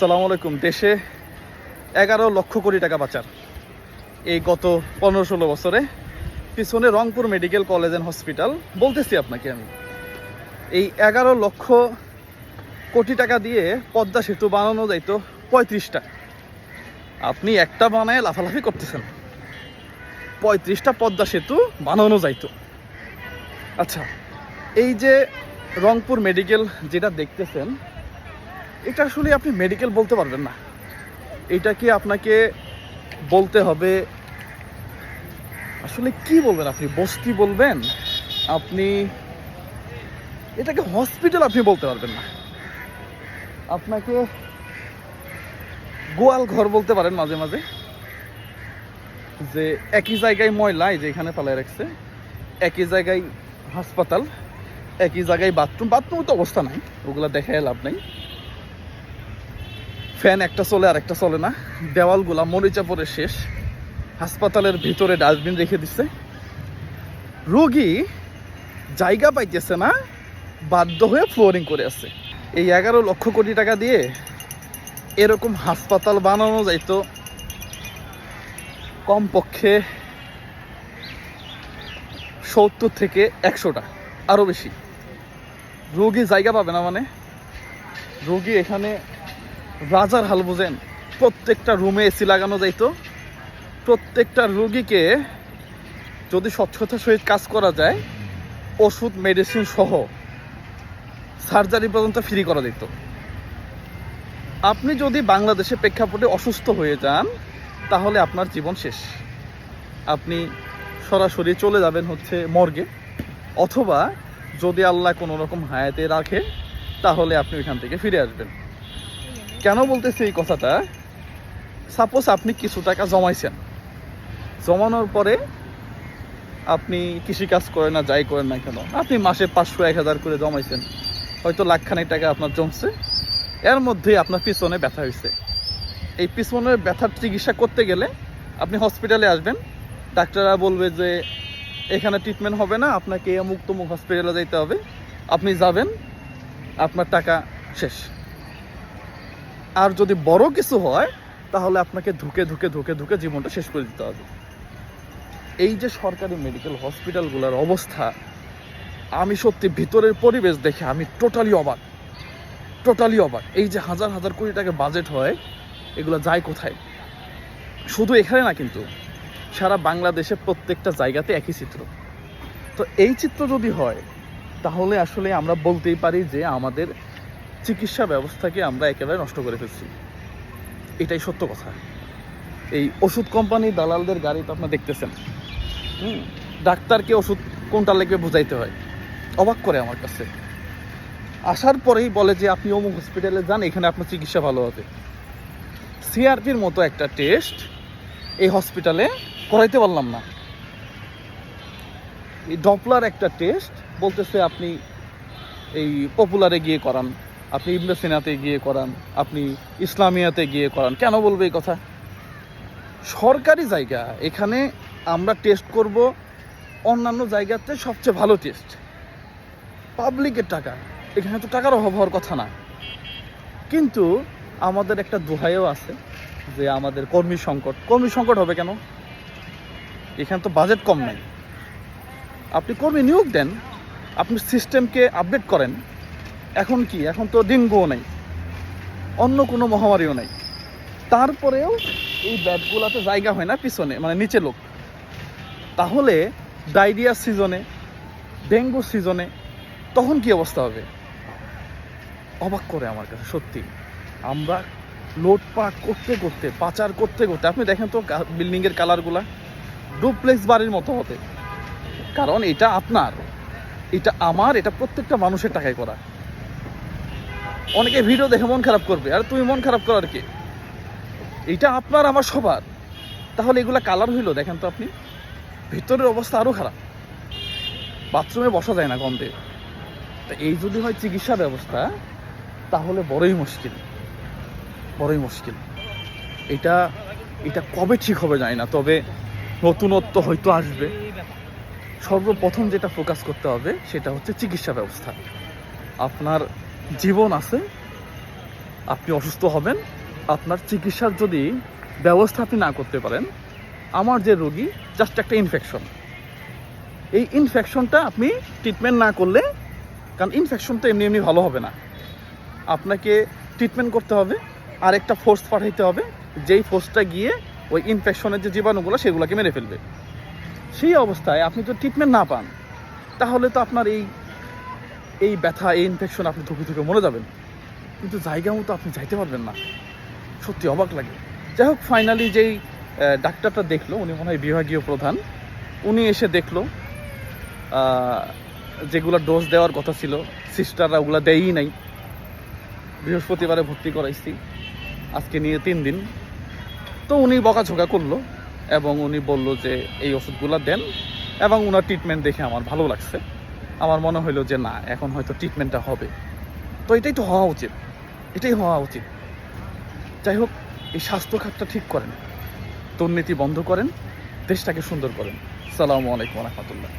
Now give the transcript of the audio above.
সালাম আলাইকুম। দেশে এগারো লক্ষ কোটি টাকা পাচার। এই গত পনেরো ষোলো বছরে পিছনে Rangpur medical college and hospital. বলতেছি আপনাকে আমি, এই এগারো লক্ষ কোটি টাকা দিয়ে পদ্মা সেতু বানানো যাইতো পঁয়ত্রিশটা। আপনি একটা বানায় লাফালাফি করতেছেন। পঁয়ত্রিশটা পদ্মা সেতু বানানো যাইতো। আচ্ছা এই যে রংপুর মেডিকেল যেটা দেখতেছেন এটা আসলে আপনি মেডিকেল বলতে পারবেন না। এটা কি আপনাকে বলতে হবে? আসলে কি বলবেন আপনি? বস্তি বলবেন? আপনি এটাকে হসপিটাল আপনি বলতে পারবেন না। আপনাকে গোয়াল ঘর বলতে পারেন মাঝে মাঝে। যে একই জায়গায় ময়লা যে এখানে পালায় রাখছে। একই জায়গায় হাসপাতাল, একই জায়গায় বাথরুম বাথরুম তো অবস্থা নাই, ওগুলা দেখায় লাভ নাই। ফ্যান একটা চলে আর একটা চলে না। দেওয়ালগুলা মরিচা পরে শেষ। হাসপাতালের ভিতরে ডাস্টবিন রেখে দিছে। রোগী জায়গা পাইতেছে না, বাধ্য হয়ে ফ্লোরিং করে আছে। এই এগারো লক্ষ কোটি টাকা দিয়ে এরকম হাসপাতাল বানানো যাইতো। কমপক্ষে সত্তর থেকে একশোটা আরও বেশি। রোগী জায়গা পাবে না মানে। রোগী এখানে রাজার হাল বুঝেন। প্রত্যেকটা রুমে এসি লাগানো যাইতো। প্রত্যেকটা রোগীকে যদি স্বচ্ছতার সহিত কাজ করা যায়, ওষুধ মেডিসিন সহ সার্জারি পর্যন্ত ফ্রি করা যেত। আপনি যদি বাংলাদেশে প্রেক্ষাপটে অসুস্থ হয়ে যান, তাহলে আপনার জীবন শেষ। আপনি সরাসরি চলে যাবেন হচ্ছে মর্গে, অথবা যদি আল্লাহ কোনো রকম হায়াতে রাখে, তাহলে আপনি ওইখান থেকে ফিরে আসবেন। কেন বলতেছি এই কথাটা? সাপোজ আপনি কিছু টাকা জমাইছেন। জমানোর পরে আপনি কৃষিকাজ করেন না যাই করেন না কেন, আপনি মাসে পাঁচশো, এক হাজার করে জমাইছেন। হয়তো লাখখানেক টাকা আপনার জমছে। এর মধ্যেই আপনার পিছনে ব্যথা হয়েছে এই পিছনের ব্যথার চিকিৎসা করতে গেলে আপনি হসপিটালে আসবেন। ডাক্তাররা বলবে যে, এখানে ট্রিটমেন্ট হবে না, আপনাকে অমুক তমুক হসপিটালে যাইতে হবে। আপনি যাবেন, আপনার টাকা শেষ। আর যদি বড় কিছু হয়, তাহলে আপনাকে ধুকে ধুকে ধুকে ধুকে জীবনটা শেষ করে দিতে হবে। এই যে সরকারি মেডিকেল হসপিটালগুলোর অবস্থা, আমি সত্যি ভিতরের পরিবেশ দেখে আমি টোটালি অবাক। টোটালি অবাক। এই যে হাজার হাজার কোটি টাকা বাজেট হয়, এগুলো যায় কোথায়? শুধু এখানে না কিন্তু, সারা বাংলাদেশে প্রত্যেকটা জায়গাতে একই চিত্র। তো এই চিত্র যদি হয়, তাহলে আসলে আমরা বলতেই পারি যে আমাদের চিকিৎসা ব্যবস্থাকে আমরা একেবারে নষ্ট করে ফেলছি। এটাই সত্য কথা। এই ওষুধ কোম্পানি দালালদের গাড়ি তো আপনার দেখতেছেন। হুম, ডাক্তারকে ওষুধ কোনটা লাগবে বোঝাইতে হয়। অবাক করে আমার কাছে। আসার পরেই বলে যে, আপনি অমুক হসপিটালে যান, এখানে আপনার চিকিৎসা ভালো হবে। সিআরপির মতো একটা টেস্ট এই হসপিটালে করাইতে পারলাম না। এই ডপলার একটা টেস্ট বলতেছে, আপনি এই পপুলারে গিয়ে করান। আপনি ইবনে সিনাতে গিয়ে করান, আপনি ইসলামিয়াতে গিয়ে করান, কেন বলবে এই কথা? সরকারি জায়গা, এখানে আমরা টেস্ট করব, অন্যান্য জায়গাতে সবচেয়ে ভালো টেস্ট পাবলিকের টাকা, এখানে তো টাকার অভাব হওয়ার কথা না। কিন্তু আমাদের একটা দোহাইও আছে যে আমাদের কর্মী সংকট কর্মী সংকট হবে কেন? এখানে তো বাজেট কম নাই। আপনি কর্মী নিয়োগ দেন, আপনি সিস্টেমকে আপডেট করেন এখন কি? এখন তো ডেঙ্গুও নেই। অন্য কোনো মহামারীও নেই। তারপরেও এই ব্যাটগুলোতে জায়গা হয় না পিছনে মানে নিচে লোক। তাহলে ডায়রিয়া সিজনে, ডেঙ্গু সিজনে, তখন কি অবস্থা হবে? অবাক করে আমার কাছে, সত্যি। আমরা লোটপাট করতে করতে, পাচার করতে করতে, আপনি দেখেন তো বিল্ডিংয়ের কালারগুলা, ডুপ্লেক্স বাড়ির মতো হতে কারণ এটা আপনার, এটা আমার, এটা প্রত্যেকটা মানুষের টাকায় করা। অনেকে ভিডিও দেখে মন খারাপ করবে। আর তুমি মন খারাপ করার কি? এটা আপনার, আমার সবার। তাহলে এগুলা কালার হইল, দেখেন তো আপনি। ভিতরের অবস্থা আরও খারাপ। বাথরুমে বসা যায় না গন্ধে। তা এই যদি হয় চিকিৎসা ব্যবস্থা, তাহলে বড়ই মুশকিল। বড়ই মুশকিল। এটা এটা কবে ঠিক হবে জানি না, তবে নতুনত্ব হয়তো আসবে। সর্বপ্রথম যেটা ফোকাস করতে হবে, সেটা হচ্ছে চিকিৎসা ব্যবস্থা। আপনার জীবন আছে, আপনি অসুস্থ হবেন, আপনার চিকিৎসার যদি ব্যবস্থা আপনি না করতে পারেন, আমার যে রোগী জাস্ট একটা ইনফেকশন এই ইনফেকশনটা আপনি ট্রিটমেন্ট না করলে, কারণ ইনফেকশন তো এমনি এমনি ভালো হবে না। আপনাকে ট্রিটমেন্ট করতে হবে আর একটা ফোর্স পাঠাইতে হবে, যেই ফোর্সটা গিয়ে ওই ইনফেকশনের যে জীবাণুগুলো, সেগুলোকে মেরে ফেলবে। সেই অবস্থায় আপনি তো ট্রিটমেন্ট না পান, তাহলে তো আপনার এই এই ব্যথা, এই ইনফেকশন আপনি ধুকে ধুকে মরে যাবেন। কিন্তু জায়গা মতো আপনি যাইতে পারবেন না। সত্যি অবাক লাগে। যাই হোক ফাইনালি যেই ডাক্তারটা দেখল, উনি মনে হয় বিভাগীয় প্রধান, উনি এসে দেখল যেগুলো ডোজ দেওয়ার কথা ছিল সিস্টাররা ওগুলো দেয়ই নাই। বৃহস্পতিবারে ভর্তি করাইছি, আজকে নিয়ে তিন দিন। তো উনি বকাঝোকা করল এবং উনি বলল যে, এই ওষুধগুলো দেন এবং ওনার ট্রিটমেন্ট দেখে আমার ভালো লাগছে। আমার মনে হইল যে না, এখন হয়তো ট্রিটমেন্টটা হবে। তো এটাই তো হওয়া উচিত। এটাই হওয়া উচিত। যাই হোক, এই স্বাস্থ্য খাতটা ঠিক করেন। দুর্নীতি বন্ধ করেন। দেশটাকে সুন্দর করেন। সালামু আলাইকুম রহমতুল্লাহ।